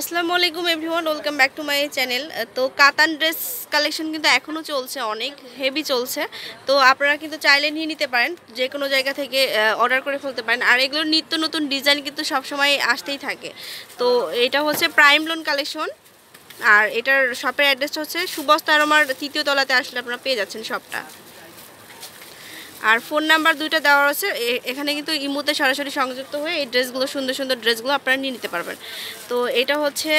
আসসালামু আলাইকুম everyone, welcome back to my channel. তো কাতান ড্রেস কালেকশন কিন্তু এখনও চলছে, অনেক হেভি চলছে। তো আপনারা কিন্তু চাইলে নিয়ে নিতে পারেন যে কোনো জায়গা থেকে অর্ডার করে ফেলতে পারেন। আর এগুলোর নিত্য নতুন ডিজাইন কিন্তু সবসময় আসতেই থাকে। তো এটা হচ্ছে প্রাইম লোন কালেকশন আর এটার শপের অ্যাড্রেসটা হচ্ছে সুবস্ত আরমার তৃতীয় তলাতে আসলে আপনারা পেয়ে যাচ্ছেন শপটা আর ফোন নাম্বার দুইটা দেওয়া আছে। এ- এখানে কিন্তু ইমোতে সরাসরি সংযুক্ত হয়ে এই ড্রেসগুলো সুন্দর সুন্দর ড্রেসগুলো আপনারা নিয়ে নিতে পারবেন। তো এটা হচ্ছে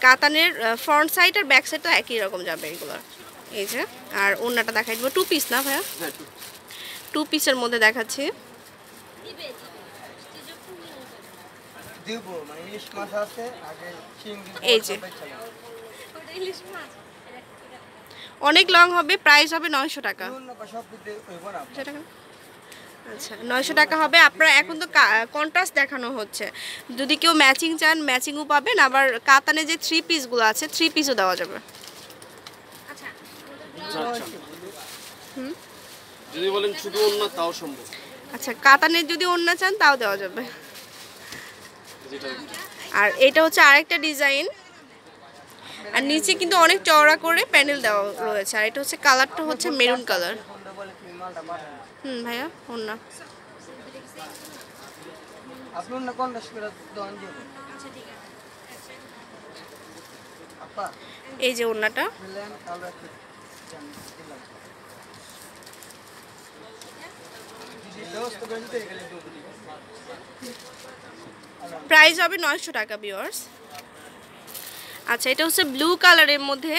কাতানের ফ্রন্ট সাইড আর ব্যাক সাইড তো একই রকম যাবে এগুলোর এই যে আর অন্যটা দেখাই দেবো। টু পিস না ভাইয়া? টু পিসের মধ্যে দেখাচ্ছি। দিব মানে ইলিশ মাছ আছে আগে চিংড়ি এই যে। অনেক লং হবে প্রাইস হবে নয়শো টাকা। সব দিতে হইব না নয়শো টাকা আচ্ছা নয়শো টাকা হবে। আপনারা এখন তো কন্ট্রাস্ট দেখানো হচ্ছে। যদি কেউ ম্যাচিং চান ম্যাচিংও পাবেন আবার কাতানে যে থ্রি পিসগুলো আছে থ্রি পিসও দেওয়া যাবে। যদি বলেন শুধু অন্য তাও সম্ভব। আচ্ছা কাতানের যদি অন্য চান তাও দেওয়া যাবে। আর এটা হচ্ছে আরেকটা ডিজাইন আর নিচে কিন্তু অনেক চওড়া করে প্যানেল দেওয়া রয়েছে। আর এটা হচ্ছে কালারটা হচ্ছে মেরুন কালার। হুম ভাইয়া আপা। এই যে দেবো প্রাইস হবে নয়শো টাকা বিয়ার্স আচ্ছা এটা হচ্ছে ব্লু কালারের মধ্যে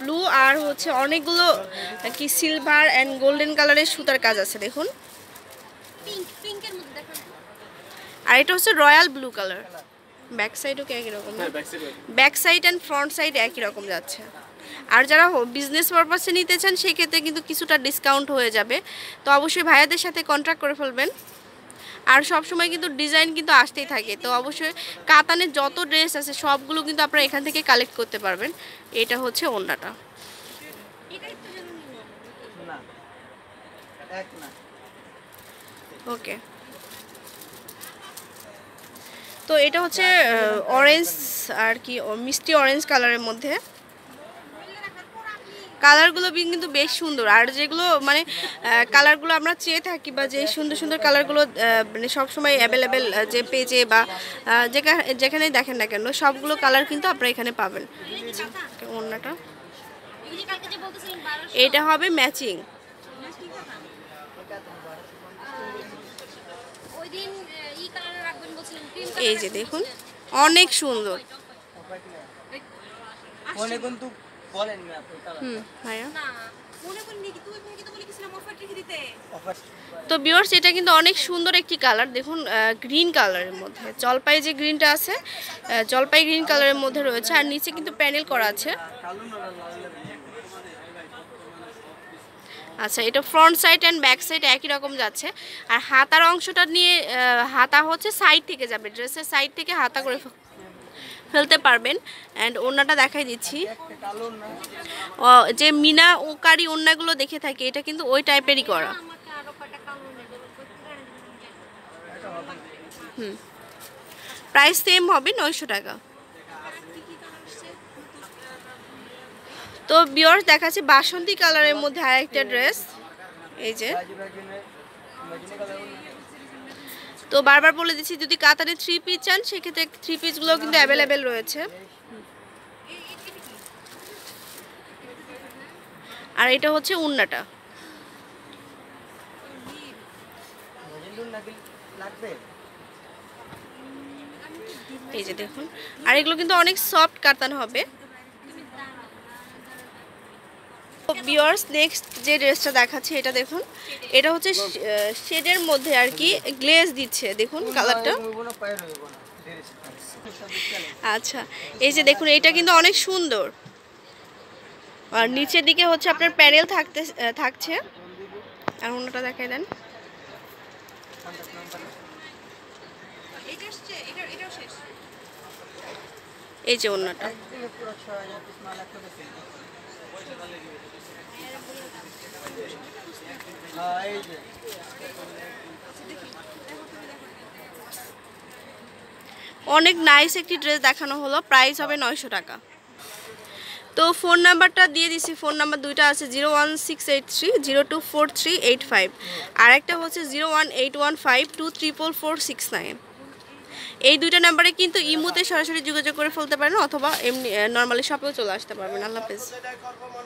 ব্লু আর হচ্ছে অনেকগুলো কি সিলভার অ্যান্ড গোল্ডেন কালারের সুতার কাজ আছে দেখুন। আর এটা হচ্ছে রয়্যাল ব্লু কালার ব্যাক সাইডও কি একই রকম হ্যাঁ back side back side and front side একই রকম যাচ্ছে। আর যারা বিজনেস পারপাসে নিতে চান সেক্ষেত্রে কিন্তু কিছুটা ডিসকাউন্ট হয়ে যাবে। তো অবশ্যই ভাইয়াদের সাথে কন্ট্যাক্ট করে ফেলবেন। আর সব সময় কিন্তু ডিজাইন কিন্তু আসতেই থাকে। তো অবশ্যই কাতানের যত ড্রেস আছে সবগুলো কিন্তু আপনারা এখান থেকে কালেক্ট করতে পারবেন। এটা হচ্ছে ওন্নাটা ওকে তো এটা হচ্ছে অরেঞ্জ আর কি মিষ্টি অরেঞ্জ কালারের মধ্যে। কালারগুলো কিন্তু বেশ সুন্দর। আর যেগুলো মানে কালারগুলো আমরা চেয়ে থাকি বা যে সুন্দর সুন্দর কালারগুলো মানে সবসময় অ্যাভেলেবেল যে পেজে বা যেখানে দেখেন না কেন, সবগুলো কালার কিন্তু আপনারা এখানে পাবেন। অন্যটা এটা হবে ম্যাচিং এই যে দেখুন, অনেক সুন্দর। বলেন না আপনি হুম ভাইয়া? তো বিয়ার্স এটা কিন্তু অনেক সুন্দর একটি কালার দেখুন গ্রিন কালারের মধ্যে। জলপাই যে গ্রিনটা আছে জলপাই গ্রিন কালারের মধ্যে রয়েছে আর নিচে কিন্তু প্যানেল করা আছে। আচ্ছা এটা front side and back side একই রকম যাচ্ছে। আর হাতার অংশটা নিয়ে হাতা হচ্ছে সাইড থেকে যাবে ড্রেসের সাইড থেকে হাতা করে ফেলতে পারবেন। অ্যান্ড ওড়নাটা দেখাই দিচ্ছি। একটা যে মিনা ওকারি ওড়নাগুলো দেখে থাকি, এটা কিন্তু ওই টাইপেরই করা। হুম। প্রাইস সেম হবে নয়শো টাকা। তো বিয়র্স দেখাচ্ছে, বাসন্তী কালারের মধ্যে আরেকটা ড্রেস এই যে। তো বারবার বলে দিচ্ছি, যদি কাতারে থ্রি পিস চান, সেক্ষেত্রে থ্রি পিসগুলো কিন্তু অ্যাভেলেবেল রয়েছে। আর এটা হচ্ছে উন্নাটা। এই যে দেখুন, আর এগুলো কিন্তু অনেক সফট কাতান হবে। বিয়ার্স নেক্সট যে ড্রেসটা দেখাচ্ছি, এটা দেখুন। এটা হচ্ছে শেডের মধ্যে আর কি গ্লেজ দিচ্ছে, দেখুন কালারটা আচ্ছা এই যে দেখুন, এটা কিন্তু অনেক সুন্দর। আর নিচের দিকে হচ্ছে আপনার প্যানেল থাকতে, থাকছে। আর অন্যটা দেখাই দেন। এই যে অন্যটা একদিনে পুরো ছয় হাজার পিস মাল একটা বেশি হ্যাঁ এই যে অনেক নাইস একটি ড্রেস দেখানো হলো। প্রাইস হবে নয়শো টাকা। তো ফোন নাম্বারটা দিয়ে দিছি। ফোন নাম্বার দুইটা আছে zero one six eight three zero two four three eight five আর একটা হচ্ছে zero one eight one five two triple four six nine এই দুইটা নাম্বারে কিন্তু ইমুতে সরাসরি যোগাযোগ করে ফেলতে পারেন, অথবা এমনি নর্মালি শপেও চলে আসতে পারবেন। আল্লাহ হাফেজ।